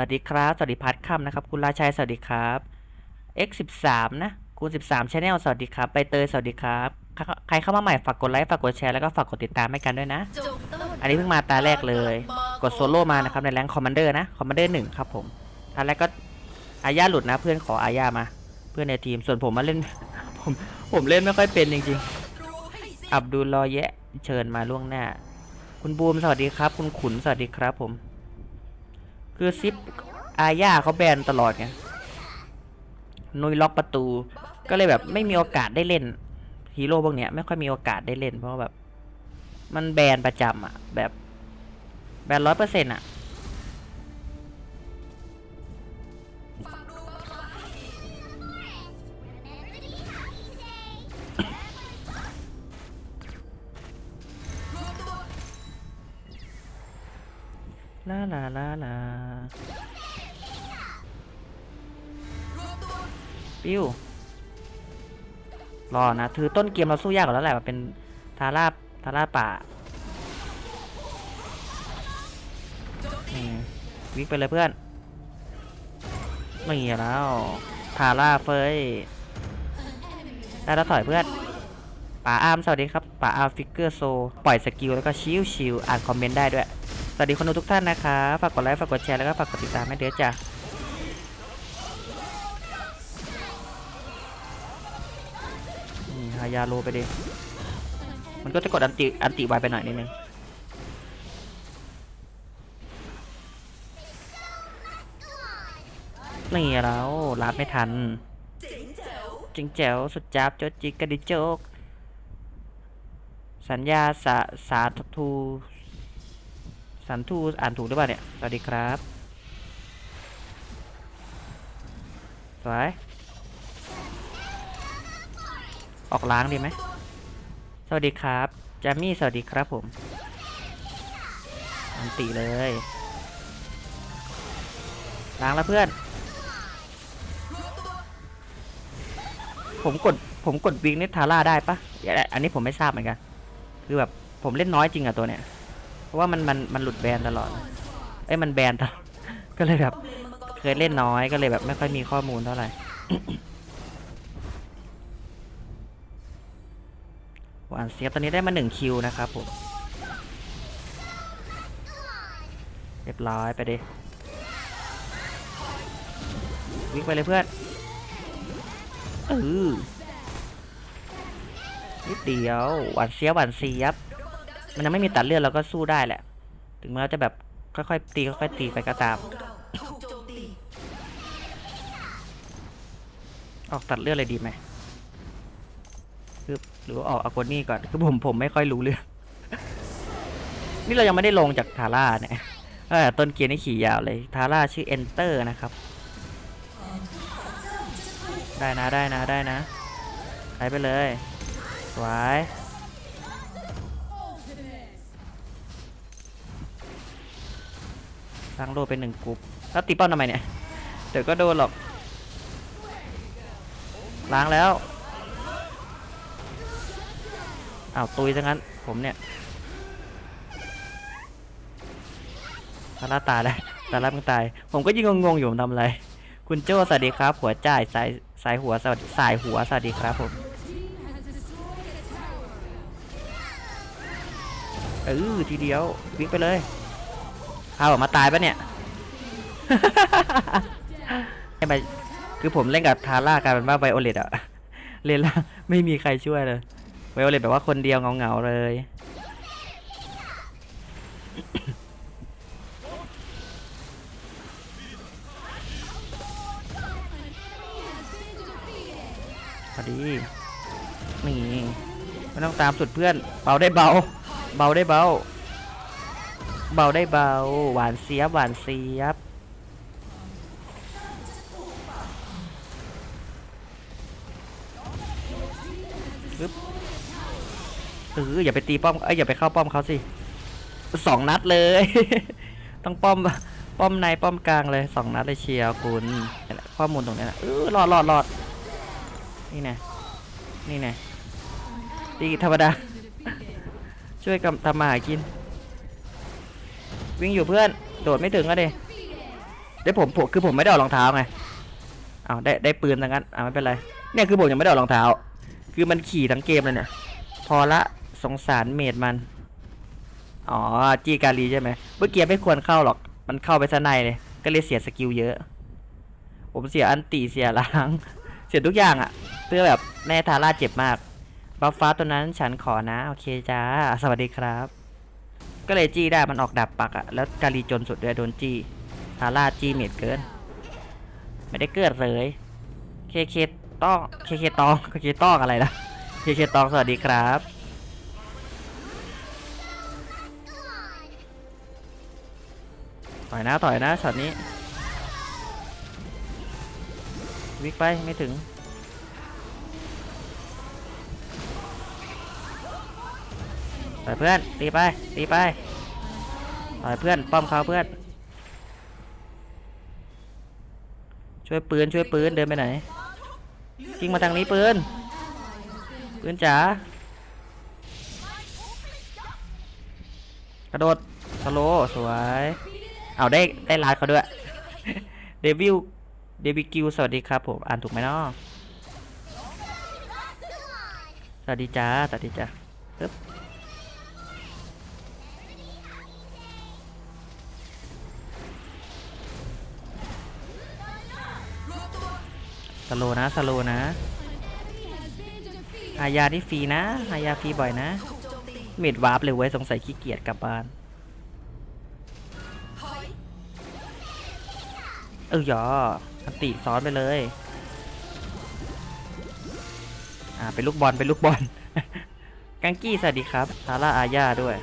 วัสดีครับ สวัสดีพัดค่ำนะครับ คุณราชัย สวัสดีครับ X13 นะคูณ13 Channel สวัสดีครับใบเตย สวัสดีครับใครใครเข้ามาใหม่ ฝากกดไลค์ ฝากกดแชร์ แล้วก็ฝากกดติดตามให้กันด้วยนะ อันนี้เพิ่งมาตาแรกเลย กดโซโล่มานะครับ ในแรงคอมมานเดอร์นะ คอมมานเดอร์หนึ่งครับผม ตาแรกก็อาญาหลุดนะ เพื่อนขออาญามา เพื่อนในทีม ส่วนผมมาเล่น ผม ผมเล่นไม่ค่อยเป็นจริงๆ อับดุลรอแยะ เชิญมาล่วงหน้า คุณบูม สวัสดีครับ คุณขุน สวัสดีครับผม คือซิปอาญาเขาแบนตลอดไงนุยล็อกประตู ก็เลยแบบไม่มีโอกาสได้เล่นฮีโร่พวกเนี้ยไม่ค่อยมีโอกาสได้เล่นเพราะว่าแบบ มันแบนประจำอะแบบแบนร้อยเปอร์เซ็นต์อะ ลาลาลาลาปิ้วรอนะ ถือต้นเกมเราสู้ยากกว่าแล้วแหละมันเป็นทาร่าทาร่าป่านี่วิกไปเลยเพื่อนไม่เงี้ยแล้วทาร่าเฟยได้แล้วถอยเพื่อนป่าอาร์มสวัสดีครับป่าอาร์มฟิกเกอร์โซ ปล่อยสกิลแล้วก็ชิวชิวๆอ่านคอมเมนต์ได้ด้วย สวัสดีคนดูทุกท่านนะคะฝากกดไลค์ฝากกดแชร์แล้วก็ฝากกดติดตามให้เด้อจ้ะนี่ฮายาโลไปดิมันก็จะกดอันติอันติไวไปหน่อยนิดนึงนี่แล้วรับไม่ทันจิงแจ๋วสุดจับโจดจิกกระดิโจก สัญญาสาสาทู สันทูอ่านถูกหรือเปล่าเนี่ย สวัสดีครับ สวย ออกล้างดีไหม สวัสดีครับจามี่สวัสดีครับผม อันติเลย ล้างแล้วเพื่อน ผมกด ผมกดวิงเนทาร่าได้ปะอันนี้ผมไม่ทราบเหมือนกัน คือแบบ ผมเล่นน้อยจริงอะตัวเนี้ย เพราะว่ามันมันมันหลุดแบนตลอด เอ้ยมันแบนตลอด ก็เลยแบบเคยเล่นน้อยก็เลยแบบไม่ค่อยมีข้อมูลเท่าไหร่ หวานเสียบตอนนี้ได้มาหนึ่งคิวนะครับผม เรียบร้อยไปดิ วิ่งไปเลยเพื่อนเออนิดเดียว หวานเสียบหวานเสียบ มันยังไม่มีตัดเลือดเราก็สู้ได้แหละ ถึงแม้เราจะแบบค่อยๆตีค่อยๆตีไปก็ตามออกตัดเลือดเลยดีไหมคือหรือว่าออกอากนี่ก่อนคือผมผมไม่ค่อยรู้เรื่อง นี่เรายังไม่ได้ลงจากทาร่าเนี่ยต้นเกียร์นี่ขี่ยาวเลย ทาร่าชื่อ Enter นะครับ ได้นะได้นะได้นะใช้ไปเลยสวย สร้างโลเป็นหนึ่งกรุ๊ปแล้วตีป้อมทำไมเนี่ย เดี๋ยวก็โดนหรอก ล้างแล้วอ้าวตุยซะงั้น ผมเนี่ยตาลาตายแล้วตาลามึงตาย ผมก็ยิ่งงงๆอยู่ผมทำอะไร คุณโจ้สวัสดีครับ หัวจ่ายสายสายหัวสวัสดีสายหัวสวัสดีครับผมเออทีเดียววิ่งไปเลย พาออกมาตายปะเนี่ยใช่ไหมคือผมเล่นกับทาร่ากลายเป็นว่าไวโอเลตอะเล่นแล้วไม่มีใครช่วยเลยไวโอเลตแบบว่าคนเดียวเหงาๆเลยพอดีนี่ไม่ต้องตามสุดเพื่อน เบาได้เบา เบาได้เบา เบาได้เบา หวานเสียบหวานเสียบ ปึ๊บเอออย่าไปตีป้อม เอ้ยอย่าไปเข้าป้อมเขาสิสองนัดเลย ต้องป้อมป้อมในป้อมกลางเลยสองนัดเลยเชียร์คุณข้อมูลตรงนี้นะเออรอดรอดรอดนี่ไงนี่ไงตีธรรมดา ช่วยกับทำมาหากิน วิ่งอยู่เพื่อน โดดไม่ถึงก็เดได้ผมผมคือผมไม่ได้เอารองเท้าไงเอาได้ได้ปืนทั้งนั้นอ่าไม่เป็นไร เนี่ยคือผมยังไม่ได้เอารองเท้า คือมันขี่ทั้งเกมเลยเนี่ย พอละสงสารเมดมัน อ๋อจีการีใช่ไหมเมื่อกี้ไม่ควรเข้าหรอก มันเข้าไปซะในเลย ก็เลยเสียสกิลเยอะ ผมเสียอันตีเสียล้าง เสียทุกอย่างอะเพื่อแบบแม่ทาร่าเจ็บมาก บัฟฟ้าตัวนั้นฉันขอนะ โอเคจ้า สวัสดีครับ ก็เลยจี้ได้มันออกดับปักอะแล้วการีจนสุดด้วยโดนจี้ทาร่าจี้เมดเกิน ไม่ได้เกิดเลยเคเคต้องเคเคตองเคเคตองอะไรนะเคเคตองสวัสดีครับต่อยนะต่อยนะช็อตนี้ วิกไปไม่ถึง ต่อยเพื่อนตีไปตีไปต่อยเพื่อนป้อมเขาเพื่อน ช่วยปืนช่วยปืนเดินไปไหนกิ้งมาทางนี้ปืนปืนจ๋ากระโดดสโลสวยเอาได้ได้ลาดเขาด้วยเดวิลเดวิกิวสวัสดีครับผมอ่านถูกไหมเนาะสวัสดีจ้าสวัสดีจ้าปึ๊บ สโลว์นะสโลว์นะหายาที่ฟรีนะหายาฟรีบ่อยนะเมดวาร์ปเลยเว้ยสงสัยขี้เกียจกลับบ้าน เออหยออันติซ้อนไปเลย อ่าเป็นลูกบอลเป็นลูกบอล กังกี้สวัสดีครับซาร่าอาญาด้วย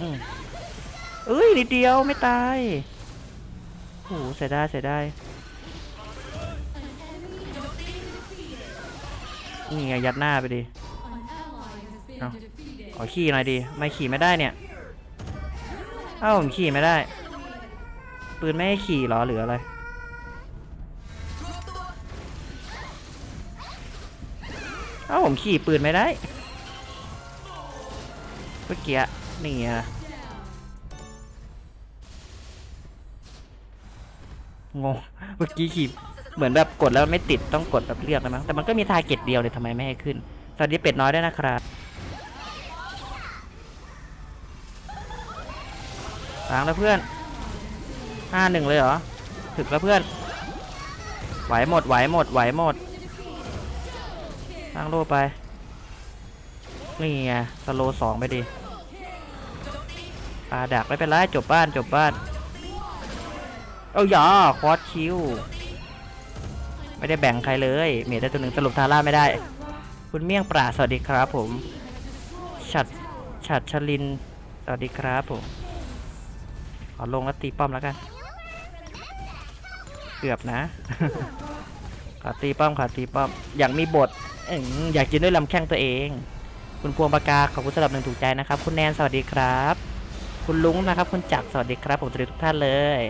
อืมเอ้ยนิดเดียวไม่ตายโอ้โหเสียดายเสียดายนี่ไงยัดหน้าไปดิเอาขอขี่หน่อยดิไม่ขี่ไม่ได้เนี่ย เอ้าผมขี่ไม่ได้ ปืนไม่ให้ขี่หรอหรืออะไรเอ้าผมขี่ปืนไม่ได้เมื่อกี้ นี่ไงงง เมื่อกี้ขี่เหมือนแบบกดแล้วไม่ติดต้องกดแบบเลือกนะมั้งแต่มันก็มีทาร์เก็ตเดียวเลยทำไมไม่ให้ขึ้น สวัสดีเป็ดน้อยด้วยนะครับล้างแล้วเพื่อนห้าหนึ่งเลยเหรอ ถึกแล้วเพื่อน ไหวหมดไหวหมดไหวหมดตั้งโลไป นี่ไงสโลสองไปดิ ปลาดักไม่เป็นไรจบบ้านจบบ้าน เอาอย่าคอสคิว ไม่ได้แบ่งใครเลย เมทได้ตัวหนึ่งสรุปทาร่าไม่ได้ คุณเมี่ยงปราสวัสดีครับผม ฉัดฉัดชลิน สวัสดีครับผม ขอลงแล้วตีป้อมแล้วกัน เกือบนะ ขอตีป้อมขอตีป้อม อยากมีบทอยอยากกินด้วยลำแข้งตัวเอง คุณพวงปากาขอบคุณสำหรับหนึ่งถูกใจนะครับ คุณแนนสวัสดีครับ คุณลุงนะครับ คุณจักรสวัสดีครับ ผมสวัสดีทุกท่านเลย